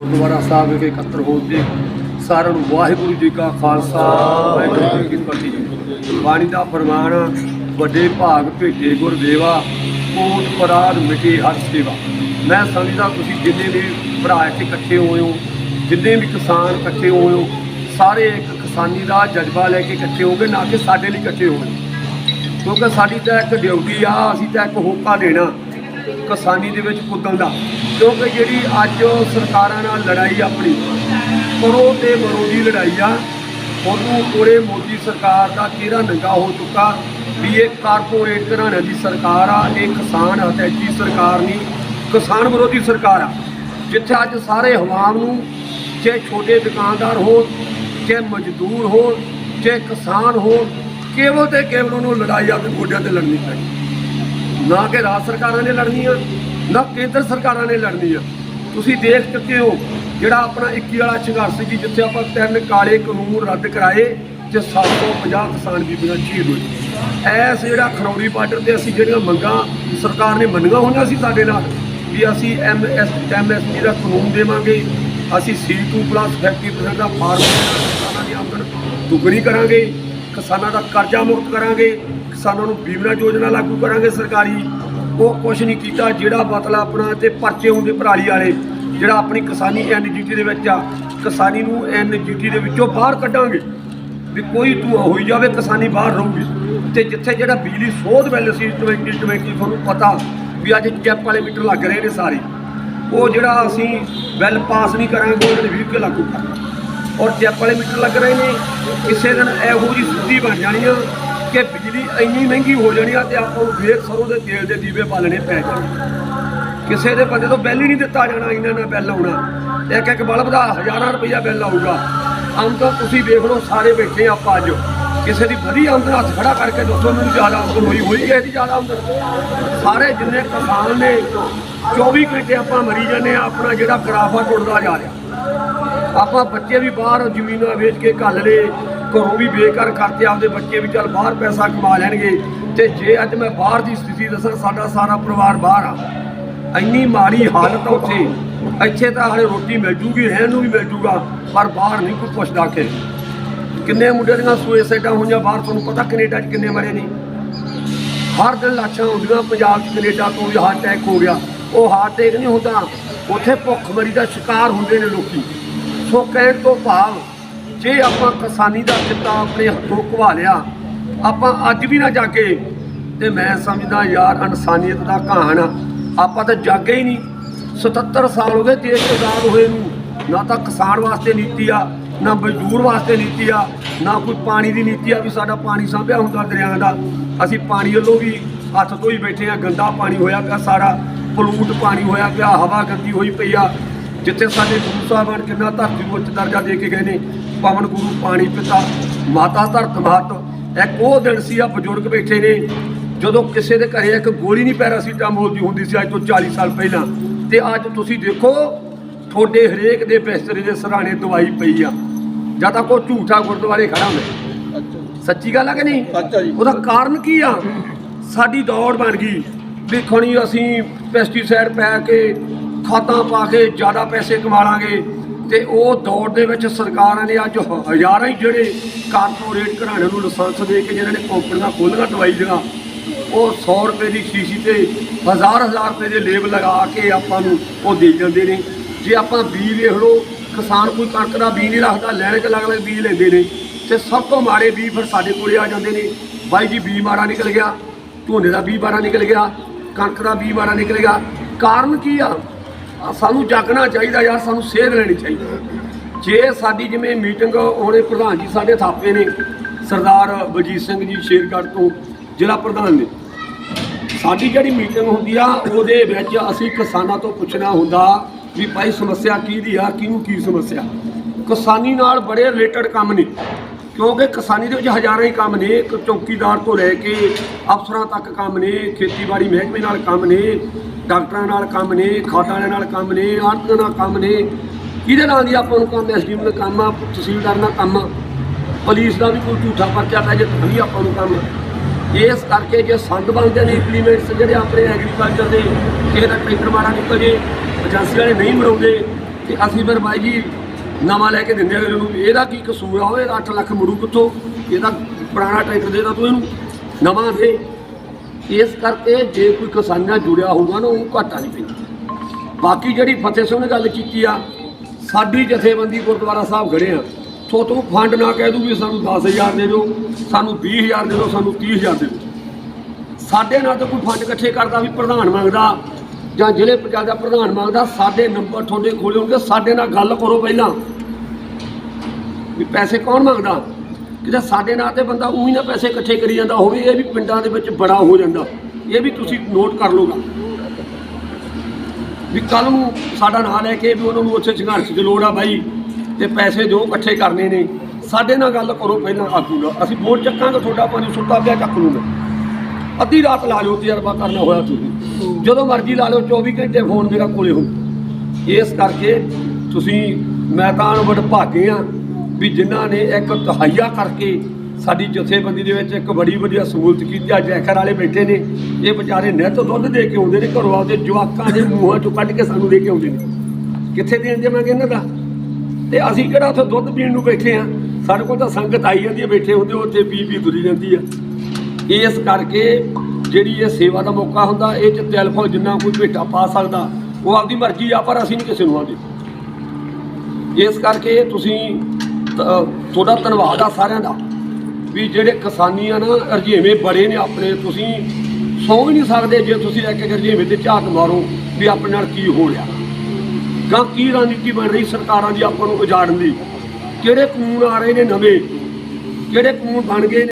ਗੁਰਦੁਆਰਾ ਸਾਹਿਬ ਵਿਖੇ ਇਕੱਤਰ ਹੋ ਕੇ ਸਾਰਿਆਂ ਨੂੰ ਵਾਹਿਗੁਰੂ ਜੀ ਕਾ ਖਾਲਸਾ, ਵਾਹਿਗੁਰੂ ਜੀ ਕੀ ਫਤਿਹ ਬਾਣੀ ਦਾ ਫਰਮਾਨ, ਵੱਡੇ ਭਾਗ ਭੇਜੇ ਗੁਰਦੇਵਾ, ਕੋਟ ਪਰਾਦ ਮਿਟੇ ਹਰ ਸੇਵਾ। ਮੈਂ ਸਮਝਦਾ ਤੁਸੀਂ ਜਿੰਨੇ ਵੀ ਭਰਾ ਇੱਥੇ ਇਕੱਠੇ ਹੋਏ ਹੋ, ਜਿੰਨੇ ਵੀ ਕਿਸਾਨ ਇਕੱਠੇ ਹੋਏ ਹੋ, ਸਾਰੇ ਇੱਕ ਕਿਸਾਨੀ ਦਾ ਜਜ਼ਬਾ ਲੈ ਕੇ ਇਕੱਠੇ ਹੋਗੇ ਨਾ ਕਿ ਸਾਡੇ ਲਈ ਇਕੱਠੇ ਹੋਏ। ਕਿਉਂਕਿ ਸਾਡੀ ਤਾਂ ਇੱਕ ਡਿਊਟੀ ਆ, ਅਸੀਂ ਤਾਂ ਇੱਕ ਹੋਕਾ ਦੇਣਾ। ਕਿਸਾਨੀ ਦੇ ਵਿੱਚ ਕੁੱਦਣ ਦਾ। ਕਿਉਂਕਿ ਜਿਹੜੀ ਅੱਜ ਸਰਕਾਰਾਂ ਨਾਲ ਲੜਾਈ ਆਪਣੀ ਕਰੋ ਤੇ ਮਰੋ ਦੀ ਲੜਾਈ ਆ, ਉਹਨੂੰ ਪੂਰੇ ਮੋਦੀ ਸਰਕਾਰ ਦਾ ਕਿਹੜਾ ਨੰਗਾ ਹੋ ਚੁੱਕਾ ਵੀ ਇਹ ਕਾਰਪੋਰੇਟ ਘਰਾਣਿਆਂ ਦੀ ਸਰਕਾਰ ਆ, ਇਹ ਕਿਸਾਨ ਹਤੈਜੀ ਸਰਕਾਰ ਨਹੀਂ, ਕਿਸਾਨ ਵਿਰੋਧੀ ਸਰਕਾਰ ਆ। ਜਿੱਥੇ ਅੱਜ ਸਾਰੇ ਹਵਾਮ ਨੂੰ ਚਾਹੇ ਛੋਟੇ ਦੁਕਾਨਦਾਰ ਹੋਣ, ਚਾਹੇ ਮਜ਼ਦੂਰ ਹੋਣ, ਚਾਹੇ ਕਿਸਾਨ ਹੋਣ, ਕੇਵਲ ਤੇ ਕੇਵਲ ਉਹਨੂੰ ਲੜਾਈ ਆਪਣੇ ਗੋਡਿਆਂ ਤੇ ਲੜਨੀ ਪੈਂਦੀ ਨਾ ਕਿ ਰਾਜ ਸਰਕਾਰਾਂ ਨੇ ਲੜਨੀ ਆ, ਨਾ ਕੇਂਦਰ ਸਰਕਾਰਾਂ ਨੇ ਲੜਨੀ ਆ। ਤੁਸੀਂ ਦੇਖ ਚੁੱਕੇ ਹੋ, ਜਿਹੜਾ ਆਪਣਾ 21 ਵਾਲਾ ਸੰਘਰਸ਼ ਸੀ ਜਿੱਥੇ ਆਪਾਂ ਤਿੰਨ ਕਾਲੇ ਕਾਨੂੰਨ ਰੱਦ ਕਰਾਏ, ਤੇ 750 ਕਿਸਾਨ ਬੀਬੀਆਂ ਸ਼ਹੀਦ ਹੋਏ। ਐਸ ਜਿਹੜਾ ਖਰੌੜੀ ਬਾਰਡਰ ਤੇ ਅਸੀਂ ਜਿਹੜੀਆਂ ਮੰਗਾਂ ਸਰਕਾਰ ਨੇ ਮੰਨੀਆਂ ਹੋਈਆਂ ਸੀ ਸਾਡੇ ਨਾਲ, ਵੀ ਅਸੀਂ ਐਮਐਸ ਐਮਐਸਪੀ ਦਾ ਕਾਨੂੰਨ ਦੇਵਾਂਗੇ, ਅਸੀਂ C2 ਪਲੱਸ 50% ਦਾ ਫਾਰਮ ਕਿਸਾਨਾਂ ਦੀ ਆਮਦਨ ਦੁੱਗਣੀ ਕਰਾਂਗੇ, ਕਿਸਾਨਾਂ ਦਾ ਕਰਜ਼ਾ ਮੁਕਤ ਕਰਾਂਗੇ ਕਿਸਾਨਾਂ ਨੂੰ ਬੀਮਾ ਯੋਜਨਾ ਲਾਗੂ ਕਰਾਂਗੇ ਸਰਕਾਰੀ। ਉਹ ਕੁਝ ਨਹੀਂ ਕੀਤਾ, ਜਿਹੜਾ ਮਤਲਬ ਆਪਣਾ ਤੇ ਪਰਚੇ ਹੁੰਦੇ ਪਰਾਲੀ ਵਾਲੇ, ਜਿਹੜਾ ਆਪਣੀ ਕਿਸਾਨੀ ਐਨਜੀਟੀ ਦੇ ਵਿੱਚ ਆ, ਕਿਸਾਨੀ ਨੂੰ ਐਨਜੀਟੀ ਦੇ ਵਿੱਚੋਂ ਬਾਹਰ ਕੱਢਾਂਗੇ। ਵੀ ਕੋਈ ਤੂੰ ਹੋਈ ਜਾਵੇ, ਕਿਸਾਨੀ ਬਾਹਰ ਰਹੂਗੀ। ਤੇ ਜਿੱਥੇ ਜਿਹੜਾ ਬਿਜਲੀ ਸੋਧ ਬਿੱਲ ਸੀ 2020 ਤੁਹਾਨੂੰ ਪਤਾ ਵੀ ਅੱਜ ਚੈਪ ਵਾਲੇ ਮੀਟਰ ਲੱਗ ਰਹੇ ਨੇ ਸਾਰੇ। ਉਹ ਜਿਹੜਾ ਅਸੀਂ ਬਿੱਲ ਪਾਸ ਨਹੀਂ ਕਰਾਂਗੇ ਉਹ ਜਿਹੜੇ 20 ਕੇ ਲਾਗੂ ਕਰਾਂਗੇ। ਔਰ ਚੈਪ ਵਾਲੇ ਮੀਟਰ ਲੱਗ ਰਹੇ ਨੇ, ਕਿਸੇ ਦਿਨ ਇਹੋ ਜੀ ਸਥਿਤੀ ਬਣ ਜਾਣੀ ਆ। ਕਿ ਬਿਜਲੀ ਇੰਨੀ ਮਹਿੰਗੀ ਹੋ ਜਾਣੀ ਆ ਤੇ ਆਪਾਂ ਨੂੰ ਫੇਰ ਸਰੋਂ ਦੇ ਤੇਲ ਦੇ ਦੀਵੇ ਪਾਲਣੇ ਪੈ ਜਾਣ। ਕਿਸੇ ਦੇ ਬੰਦੇ ਤੋਂ ਬਿੱਲ ਹੀ ਨਹੀਂ ਦਿੱਤਾ ਜਾਣਾ ਇੰਨਾ ਨਾਲ ਬਿੱਲ ਆਉਣਾ। ਇੱਕ ਇੱਕ ਬਲਬ ਦਾ ਹਜ਼ਾਰਾਂ ਰੁਪਈਆ ਬਿੱਲ ਆਊਗਾ। ਆਮਦਨ ਤੁਸੀਂ ਵੇਖ ਲਓ, ਸਾਰੇ ਬੈਠੇ ਆਪਾਂ ਅੱਜ। ਕਿਸੇ ਦੀ ਵਧੀਆ ਆਮਦਨ ਹੱਥ ਖੜਾ ਕਰਕੇ ਦੱਸੋ ਮੈਨੂੰ ਜ਼ਿਆਦਾ ਆਮਦਨ ਹੋਈ ਹੋਈ ਹੈ ਦੀ ਜ਼ਿਆਦਾ ਆਮਦਨ? ਸਾਰੇ ਜਿੰਨੇ ਕਿਸਾਨ ਨੇ 24 ਘੰਟੇ ਆਪਾਂ ਮਰੀ ਜਾਂਦੇ ਆ, ਆਪਣਾ ਜਿਹੜਾ ਗਰਾਫਾ ਟੁੱਟਦਾ ਜਾ ਰਿਹਾ। ਆਪਾਂ ਬੱਚੇ ਵੀ ਬਾਹਰ ਜ਼ਮੀਨਾਂ ਵੇਚ ਕੇ ਘੱਲ ਲਏ ਘਰੋਂ ਵੀ ਬੇਕਾਰ ਕਰਤੇ ਆਪਦੇ ਬੱਚੇ ਵੀ ਚੱਲ ਬਾਹਰ ਪੈਸਾ ਕਮਾ ਲੈਣਗੇ। ਤੇ ਜੇ ਅੱਜ ਮੈਂ ਬਾਹਰ ਦੀ ਸਥਿਤੀ ਦੱਸਾਂ, ਸਾਡਾ ਸਾਰਾ ਪਰਿਵਾਰ ਬਾਹਰ ਆ। ਇੰਨੀ ਮਾੜੀ ਹਾਲਤ ਆ ਉੱਥੇ। ਇੱਥੇ ਤਾਂ ਹਾਲੇ ਰੋਟੀ ਮਿਲ ਜੂਗੀ ਰਹਿਣ ਨੂੰ ਵੀ ਮਿਲ ਜੂਗਾ ਪਰ ਬਾਹਰ ਨਹੀਂ ਕੋਈ ਪੁੱਛਦਾ ਕਿ ਕਿੰਨੇ ਮੁੰਡੇ ਦੀਆਂ ਸੁਇਸਾਈਡਾਂ ਹੋਈਆਂ ਬਾਹਰ, ਤੁਹਾਨੂੰ ਪਤਾ ਕੈਨੇਡਾ 'ਚ ਕਿੰਨੇ ਮਰੇ ਨੇ। ਹਰ ਦਿਨ ਲਾਸ਼ਾਂ ਹੁੰਦੀਆਂ ਪੰਜਾਬ 'ਚ ਕੈਨੇਡਾ ਤੋਂ ਵੀ ਹਾਰਟ ਅਟੈਕ ਹੋ ਗਿਆ। ਉਹ ਹਾਰਟ ਅਟੈਕ ਨਹੀਂ ਹੁੰਦਾ, ਉੱਥੇ ਭੁੱਖਮਰੀ ਦਾ ਸ਼ਿਕਾਰ ਹੁੰਦੇ ਨੇ ਲੋਕੀ। ਸੋ ਕਹਿਣ ਤੋਂ ਭਾਵ ਜੇ ਆਪਾਂ ਕਿਸਾਨੀ ਦਾ ਕਿੱਤਾ ਆਪਣੇ ਹੱਥੋਂ ਘਵਾ ਲਿਆ, ਆਪਾਂ ਅੱਜ ਵੀ ਨਾ ਜਾਗੇ। ਤੇ ਮੈਂ ਸਮਝਦਾ ਯਾਰ, ਇਨਸਾਨੀਅਤ ਦਾ ਕਹਾਣ ਆ। ਆਪਾਂ ਤਾਂ ਜਾਗੇ ਹੀ ਨਹੀਂ। 77 ਸਾਲ ਹੋ ਗਏ ਦੇਸ਼ ਆਜ਼ਾਦ ਹੋਏ ਨੂੰ। ਨਾ ਤਾਂ ਕਿਸਾਨ ਵਾਸਤੇ ਨੀਤੀ ਆ, ਨਾ ਮਜ਼ਦੂਰ ਵਾਸਤੇ ਨੀਤੀ ਆ, ਨਾ ਕੋਈ ਪਾਣੀ ਦੀ ਨੀਤੀ ਆ ਵੀ ਸਾਡਾ ਪਾਣੀ ਸਾਂਭਿਆ ਹੁੰਦਾ ਦਰਿਆਵਾਂ ਦਾ। ਅਸੀਂ ਪਾਣੀ ਵੱਲੋਂ ਵੀ ਹੱਥ ਧੋਈ ਬੈਠੇ ਆ, ਗੰਦਾ ਪਾਣੀ ਹੋਇਆ ਪਿਆ ਸਾਰਾ ਪਲੂਟ ਪਾਣੀ ਹੋਇਆ ਪਿਆ, ਹਵਾ ਗੰਦੀ ਹੋਈ ਪਈ ਆ। ਜਿੱਥੇ ਸਾਡੇ ਗੁਰੂ ਸਾਹਿਬਾਨ ਕਿੰਨਾ ਧਰਤੀ ਨੂੰ ਉੱਚ ਦਰਜਾ ਦੇ ਕੇ ਗਏ ਨੇ ਪਵਨ ਗੁਰੂ ਪਾਣੀ ਪਿਤਾ ਮਾਤਾ ਧਰਤ ਮਾਤ ਇੱਕ ਉਹ ਦਿਨ ਸੀ ਆ ਬਜ਼ੁਰਗ ਬੈਠੇ ਨੇ ਜਦੋਂ ਕਿਸੇ ਦੇ ਘਰੇ ਇੱਕ ਗੋਲੀ ਨਹੀਂ ਪੈਰਾਸੀਟਾਮੋਲ ਦੀ ਹੁੰਦੀ ਸੀ ਅੱਜ ਤੋਂ 40 ਸਾਲ ਪਹਿਲਾਂ। ਤੇ ਅੱਜ ਤੁਸੀਂ ਦੇਖੋ ਤੁਹਾਡੇ ਹਰੇਕ ਦੇ ਬਿਸਤਰੇ ਦੇ ਸਰਾਣੇ ਦਵਾਈ ਪਈ ਆ। ਜਾਂ ਤਾਂ ਕੋਈ ਝੂਠਾ ਗੁਰਦੁਆਰੇ ਖੜਾ ਹੁੰਦਾ। ਸੱਚੀ ਗੱਲ ਆ ਕਿ ਨਹੀਂ? ਸੱਚਾ ਜੀ। ਉਹਦਾ ਕਾਰਨ ਕੀ ਆ? ਸਾਡੀ ਦੌੜ ਬਣ ਗਈ। ਵੀ ਖਣੀ ਅਸੀਂ ਪੈਸਟੀਸਾਈਡ ਪਾ ਕੇ ਖਾਦਾਂ ਪਾ ਕੇ ਜ਼ਿਆਦਾ ਪੈਸੇ ਕਮਾ ਲਾਂਗੇ ਤੇ ਉਹ ਦੌਰ ਦੇ ਵਿੱਚ ਸਰਕਾਰਾਂ ਨੇ ਅੱਜ ਹਜ਼ਾਰਾਂ ਹੀ ਜਿਹੜੇ ਕਾਰਪੋਰੇਟ ਘਰਾਣਿਆਂ ਨੂੰ ਲਾਇਸੈਂਸ ਦੇ ਕੇ ਜਿਹਨਾਂ ਨੇ ਕੰਪਨੀਆਂ ਖੋਲ੍ਹੀਆਂ, ਦਵਾਈ ਦੀਆਂ, ਉਹ 100 ਰੁਪਏ ਦੀ ਸ਼ੀਸ਼ੀ ਤੇ ਹਜ਼ਾਰ ਹਜ਼ਾਰ ਰੁਪਏ ਦੇ ਲੇਬ ਲਗਾ ਕੇ ਆਪਾਂ ਨੂੰ ਉਹ ਦੇ ਜਾਂਦੇ ਨੇ। ਜੇ ਆਪਾਂ ਬੀਜ ਵੇਖ ਲਓ, ਕਿਸਾਨ ਕੋਈ ਕਣਕ ਦਾ ਬੀਜ ਨਹੀਂ ਰੱਖਦਾ, ਲੈਣ ਚ ਅਲੱਗ ਅਲੱਗ ਬੀਜ ਲੈਂਦੇ ਨੇ ਤੇ ਸਭ ਤੋਂ ਮਾੜੇ ਬੀਜ ਫਿਰ ਸਾਡੇ ਕੋਲੇ ਆ ਜਾਂਦੇ ਨੇ। ਬਾਈ ਜੀ, ਬੀਜ ਮਾੜਾ ਨਿਕਲ ਗਿਆ, ਝੋਨੇ ਦਾ ਬੀਜ ਮਾੜਾ ਨਿਕਲ ਗਿਆ, ਕਣਕ ਦਾ ਬੀਜ ਮਾੜਾ ਨਿਕਲ ਗਿਆ। ਕਾਰਨ ਕੀ ਆ? ਸਾਨੂੰ ਜਾਗਣਾ ਚਾਹੀਦਾ ਯਾਰ, ਸਾਨੂੰ ਸੇਧ ਲੈਣੀ ਚਾਹੀਦੀ। ਜੇ ਸਾਡੀ ਜਿਵੇਂ ਮੀਟਿੰਗ ਉਹਨੇ ਪ੍ਰਧਾਨ ਜੀ ਸਾਡੇ ਥਾਪੇ ਨੇ, ਸਰਦਾਰ ਬਲਜੀਤ ਸਿੰਘ ਜੀ ਸ਼ੇਰਗੜ੍ਹ ਤੋਂ ਜ਼ਿਲ੍ਹਾ ਪ੍ਰਧਾਨ ਨੇ। ਸਾਡੀ ਜਿਹੜੀ ਮੀਟਿੰਗ ਹੁੰਦੀ ਆ, ਉਹਦੇ ਵਿੱਚ ਅਸੀਂ ਕਿਸਾਨਾਂ ਤੋਂ ਪੁੱਛਣਾ ਹੁੰਦਾ ਵੀ ਭਾਈ ਸਮੱਸਿਆ ਕੀ ਦੀ ਆ, ਕਿਹਨੂੰ ਕੀ ਸਮੱਸਿਆ? ਕਿਸਾਨੀ ਨਾਲ ਬੜੇ ਰਿਲੇਟਡ ਕੰਮ ਨੇ। ਕਿਉਂਕਿ ਕਿਸਾਨੀ ਦੇ ਵਿੱਚ ਹਜ਼ਾਰਾਂ ਹੀ ਕੰਮ ਨੇ, ਇੱਕ ਚੌਕੀਦਾਰ ਤੋਂ ਲੈ ਕੇ ਅਫਸਰਾਂ ਤੱਕ ਕੰਮ ਨੇ, ਖੇਤੀਬਾੜੀ ਮਹਿਕਮੇ ਨਾਲ ਕੰਮ ਨੇ, ਡਾਕਟਰਾਂ ਨਾਲ ਕੰਮ ਨੇ ਖਾਦਾਂ ਵਾਲਿਆਂ ਨਾਲ ਕੰਮ ਨੇ ਆੜਤੀਆਂ ਨਾਲ ਕੰਮ ਨੇ। ਕਿਹਦੇ ਨਾਲ ਦੀ ਆਪਾਂ ਨੂੰ ਕੰਮ, ਐਸਡੀਐਮ ਦਾ ਕੰਮ ਆ, ਤਹਿਸੀਲਦਾਰ ਨਾਲ ਕੰਮ ਆ? ਪੁਲਿਸ ਦਾ ਵੀ ਕੋਈ ਝੂਠਾ ਪਰਚਾ ਪੈ ਜੇ ਵੀ ਆਪਾਂ ਨੂੰ ਕੰਮ ਇਸ ਕਰਕੇ ਜੇ ਸੰਦ ਬਣਦੇ ਨੇ ਇੰਪਲੀਮੈਂਟਸ ਜਿਹੜੇ ਆਪਣੇ ਐਗਰੀਕਲਚਰ ਦੇ, ਕਿਸੇ ਦਾ ਟਰੈਕਟਰ ਮਾੜਾ ਨਿਕਲ ਜੇ, ਏਜੰਸੀ ਵਾਲੇ ਨਹੀਂ ਮਰਾਉਂਦੇ, ਤੇ ਅਸੀਂ ਫਿਰ ਬਾਈ ਜੀ ਨਵਾਂ ਲੈ ਕੇ ਦਿੰਦੇ ਅਗਲੇ ਨੂੰ, ਇਹਦਾ ਕੀ ਕਸੂਰ ਆ? ਹੋਵੇ 8 ਲੱਖ ਮੜੂ ਕਿੱਥੋਂ? ਇਹਦਾ ਪੁਰਾਣਾ ਟਰੈਕਟਰ ਦੇ ਦਾ ਤੂੰ ਇਹਨੂੰ। ਨਵਾਂ ਦੇ। ਇਸ ਕਰਕੇ ਜੇ ਕੋਈ ਕਿਸਾਨ ਨਾਲ ਜੁੜਿਆ ਹੋਊਗਾ ਨਾ, ਉਹ ਘਾਟਾ ਨਹੀਂ ਪੈਂਦਾ। ਬਾਕੀ ਜਿਹੜੀ ਫਤਿਹ ਸਿੰਘ ਨੇ ਗੱਲ ਕੀਤੀ ਆ, ਸਾਡੀ ਜਥੇਬੰਦੀ ਗੁਰਦੁਆਰਾ ਸਾਹਿਬ ਖੜੇ ਆ। ਸੋ ਤੂੰ ਫੰਡ ਨਾ ਕਹਿ ਦੂ ਵੀ ਸਾਨੂੰ 10000 ਦੇ ਦਿਓ, ਸਾਨੂੰ 20000 ਦੇ ਦਿਓ, ਸਾਨੂੰ 30000 ਦੇ ਦਿਓ। ਸਾਡੇ ਨਾਲ ਤਾਂ ਕੋਈ ਫੰਡ ਇਕੱਠੇ ਕਰਦਾ ਵੀ ਪ੍ਰਧਾਨ ਮੰਗਦਾ ਜਾਂ ਜ਼ਿਲ੍ਹੇ ਪੰਚਾਇਤ ਦਾ ਪ੍ਰਧਾਨ ਮੰਗਦਾ, ਸਾਡੇ ਨੰਬਰ ਤੁਹਾਡੇ ਖੋਲੇ ਹੋਣਗੇ, ਸਾਡੇ ਨਾਲ ਗੱਲ ਕਰੋ ਪਹਿਲਾਂ। ਵੀ ਪੈਸੇ ਕੌਣ ਮੰਗਦਾ? ਕਿਤੇ ਸਾਡੇ ਨਾਲ ਤੇ ਬੰਦਾ ਉਹੀ ਨਾ ਪੈਸੇ ਇਕੱਠੇ ਕਰੀ ਜਾਂਦਾ, ਹੋਵੇ ਇਹ ਵੀ ਪਿੰਡਾਂ ਦੇ ਵਿੱਚ ਬੜਾ ਹੋ ਜਾਂਦਾ। ਇਹ ਵੀ ਤੁਸੀਂ ਨੋਟ ਕਰ ਲਓਗਾ ਵੀ ਕੱਲ ਨੂੰ ਸਾਡਾ ਨਾਂ ਲੈ ਕੇ ਵੀ ਉਹਨਾਂ ਨੂੰ ਉੱਥੇ ਸੰਘਰਸ਼ ਦੀ ਲੋੜ ਆ ਬਾਈ, ਤੇ ਪੈਸੇ ਜੋ ਇਕੱਠੇ ਕਰਨੇ ਨੇ, ਸਾਡੇ ਨਾਲ ਗੱਲ ਕਰੋ ਪਹਿਲਾਂ ਆਗੂ ਨਾਲ। ਅਸੀਂ ਵੋਟ ਚੱਕਾਂਗੇ, ਤੁਹਾਡਾ ਪਾਣੀ ਸੁੱਤਾ ਪਿਆ ਚੱਕ ਲੂੰਗਾ ਅੱਧੀ ਰਾਤ ਲਾ ਲਓ ਤਜਰਬਾ ਕਰਨਾ ਹੋਇਆ ਤੁਸੀਂ ਜਦੋਂ ਮਰਜ਼ੀ ਲਾ ਲਓ 24 ਘੰਟੇ ਫੋਨ ਮੇਰਾ ਕੋਲੇ ਹੋ ਇਸ ਕਰਕੇ ਤੁਸੀਂ ਮੈਂ ਤਾਂ ਅਨਵਡ ਭਾਗੇ ਆ ਵੀ ਜਿਨ੍ਹਾਂ ਨੇ ਇੱਕ ਤਹਈਆ ਕਰਕੇ ਸਾਡੀ ਜਥੇਬੰਦੀ ਦੇ ਵਿੱਚ ਇੱਕ ਬੜੀ ਵਧੀਆ ਸਹੂਲਤ ਕੀਤੀ। ਆ ਜੈਖਰ ਵਾਲੇ ਬੈਠੇ ਨੇ। ਇਹ ਵਿਚਾਰੇ ਨਿੱਤ ਦੁੱਧ ਦੇ ਕੇ ਆਉਂਦੇ ਨੇ, ਘਰੋਂ ਆਉਂਦੇ ਜਵਾਕਾਂ ਦੇ ਮੂੰਹਾਂ ਚੋਂ ਕੱਢ ਕੇ ਸਾਨੂੰ ਦੇ ਕੇ ਆਉਂਦੇ ਨੇ। ਕਿੱਥੇ ਦੇਣ ਦੇਵਾਂਗੇ ਇਹਨਾਂ ਦਾ? ਤੇ ਅਸੀਂ ਕਿਹੜਾ ਉੱਥੇ ਦੁੱਧ ਪੀਣ ਨੂੰ ਬੈਠੇ ਆ? ਸਾਡੇ ਕੋਲ ਤਾਂ ਸੰਗਤ ਆਈ ਜਾਂਦੀ ਹੈ, ਬੈਠੇ ਹੁੰਦੇ ਉੱਥੇ ਪੀ ਪੀ ਤੁਰੀ ਜਾਂਦੀ ਆ। ਇਸ ਕਰਕੇ ਜਿਹੜੀ ਇਹ ਸੇਵਾ ਦਾ ਮੌਕਾ ਹੁੰਦਾ, ਇਹ ਚ ਤਿਲ ਜਿੰਨਾ ਕੋਈ ਭੇਟਾ ਪਾ ਸਕਦਾ, ਉਹ ਆਪਦੀ ਮਰਜ਼ੀ ਆ, ਪਰ ਅਸੀਂ ਨਹੀਂ ਕਿਸੇ ਨੂੰ ਆਉਂਦੇ। ਇਸ ਕਰਕੇ ਤੁਸੀਂ ਤੁਹਾਡਾ ਧੰਨਵਾਦ ਆ ਸਾਰਿਆਂ ਦਾ, ਵੀ ਜਿਹੜੇ ਕਿਸਾਨੀ ਆ ਨਾ ਰਜੇਵੇਂ ਬੜੇ ਨੇ ਆਪਣੇ, ਤੁਸੀਂ ਸੌਂ ਵੀ ਨਹੀਂ ਸਕਦੇ ਜੇ ਤੁਸੀਂ ਇੱਕ ਇੱਕ ਰਜੇਵੇਂ ਤੇ ਝਾਕ ਮਾਰੋ ਵੀ ਆਪਣੇ ਨਾਲ ਕੀ ਹੋ ਰਿਹਾ। ਗਾਂ ਕੀ ਰਣਨੀਤੀ ਬਣ ਰਹੀ ਸਰਕਾਰਾਂ ਦੀ ਆਪਾਂ ਨੂੰ ਉਜਾੜਨ ਦੀ? ਕਿਹੜੇ ਕਾਨੂੰਨ ਆ ਰਹੇ ਨੇ ਨਵੇਂ? ਕਿਹੜੇ ਕਾਨੂੰਨ ਬਣ ਗਏ ਨੇ?